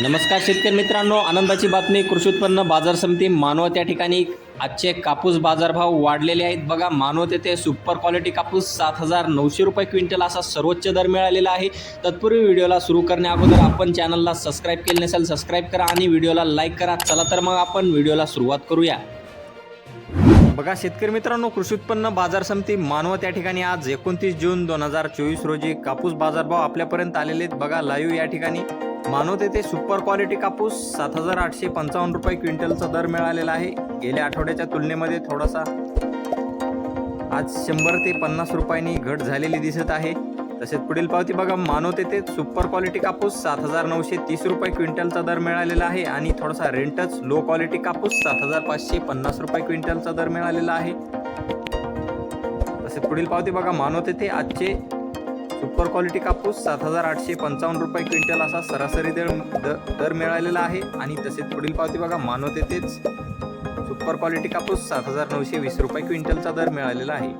नमस्कार शेतकरी मित्रांनो आनंदाची बातमी कृषी उत्पन्न बाजार समिती मानवत या ठिकाणी. आजचे कापूस बाजारभाव वाढलेले आहेत. बघा मानवत येथे सुपर क्वालिटी कापूस सात हजार नऊशे रुपये क्विंटल असा सर्वोच्च दर मिळालेला आहे. तत्पूर्वी व्हिडिओला सुरू करण्या अगोदर आपण चॅनलला सबस्क्राईब केले नसेल सबस्क्राईब करा आणि व्हिडिओला लाईक करा. चला तर मग आपण व्हिडिओला सुरुवात करूया. बघा शेतकरी मित्रांनो कृषी उत्पन्न बाजार समिती मानव त्या ठिकाणी आज एकोणतीस जून दोन हजार चोवीस रोजी कापूस बाजारभाव आपल्यापर्यंत आलेले आहेत. बघा लाईव्ह या ठिकाणी. मानव येथे सुपर क्वालिटी कापूस सात हजार आठशे पंचावन्न रुपये क्विंटलचा दर मिळालेला आहे. गेल्या आठवड्याच्या तुलनेमध्ये थोडासा आज शंभर ते पन्नास रुपयांनी घट झालेली दिसत आहे. तसेच पुढील पावती बघा. मानवते ते सुपर क्वालिटी कापूस सात हजार नऊशे तीस रुपये क्विंटलचा दर मिळालेला आहे आणि थोडासा रेंटच लो क्वालिटी कापूस सात हजार पाचशे पन्नास रुपये क्विंटलचा दर मिळालेला आहे. तसेच पुढील पावती बघा. मानवते ते आजचे सुपर क्वालिटी कापूस सात हजार आठशे पंचावन्न रुपये क्विंटल असा सरासरी दर दर मिळालेला आहे. आणि तसेच पुढील पावती बघा. मानवत येथेच सुपर क्वालिटी कापूस सात हजार नऊशे वीस रुपये क्विंटलचा दर मिळालेला आहे.